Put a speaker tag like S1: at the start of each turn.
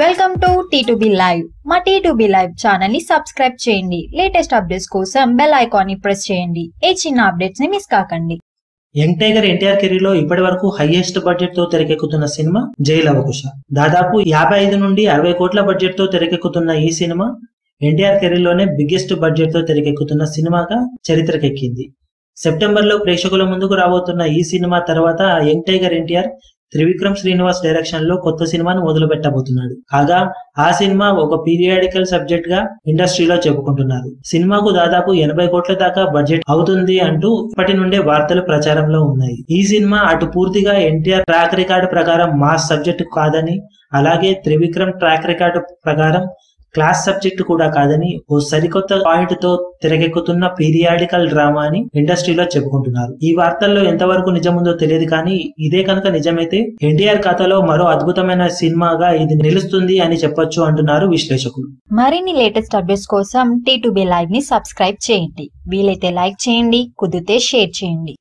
S1: Welcome to T live మా T live ఛానల్ని subscribe చేయండి. లేటెస్ట్ అప్డేట్స్ కోసం బెల్ ఐకాన్ని ప్రెస్ చేయండి. ఏ చిన్న అప్డేట్స్ని మిస్ కాకండి.
S2: యంగ్ టైగర్ ఎన్టీఆర్ కెరీర్లో ఇప్పటి వరకు హైయెస్ట్ బడ్జెట్తో తెరకెక్కుతున్న సినిమా జైల్ అవకుశ దాదాపు యాభై ఐదు నుండి అరవై కోట్ల బడ్జెట్తో తెరకెక్కుతున్న ఈ సినిమా ఎన్టీఆర్ కెరీర్లోనే బిగ్గెస్ట్ బడ్జెట్తో తెరకెక్కుతున్న సినిమాగా చరిత్రకెక్కింది. సెప్టెంబర్లో ప్రేక్షకుల ముందుకు రాబోతున్న ఈ సినిమా తర్వాత young tiger NTR Trivikram Srinivas డైరెక్షన్లో కొత్త సినిమాను మొదలు పెట్టబోతున్నాడు కాగా ఆ సినిమా ఒక పీరియాడికల్ సబ్జెక్ట్గా ఇండస్ట్రీలో చెప్పుకుంటున్నారు. సినిమాకు దాదాపు ఎనభై కోట్ల దాకా బడ్జెట్ అవుతుంది అంటూ ఇప్పటి నుండే వార్తలు ప్రచారంలో ఉన్నాయి. ఈ సినిమా అటు పూర్తిగా ఎన్టీఆర్ ట్రాక్ రికార్డు ప్రకారం మాస్ సబ్జెక్ట్ కాదని అలాగే త్రివిక్రమ్ ట్రాక్ రికార్డు ప్రకారం క్లాస్ సబ్జెక్ట్ కూడా కాదని ఓ సరికొత్త పాయింట్తో తెరకెక్కుతున్న పీరియాడికల్ డ్రామా అని ఇండస్ట్రీలో చెప్పుకుంటున్నారు. ఈ వార్తల్లో ఎంతవరకు నిజముందో తెలియదు కానీ ఇదే కనుక నిజమైతే ఎన్టీఆర్ ఖాతాలో మరో అద్భుతమైన సినిమాగా ఇది నిలుస్తుంది అని చెప్పొచ్చు అంటున్నారు విశ్లేషకులు.
S1: మరిన్ని లేటెస్ట్ అప్డేట్స్ కోసం టీ లైవ్ని సబ్స్క్రైబ్ చేయండి. వీలైతే లైక్ చేయండి కుదిరితే షేర్ చేయండి.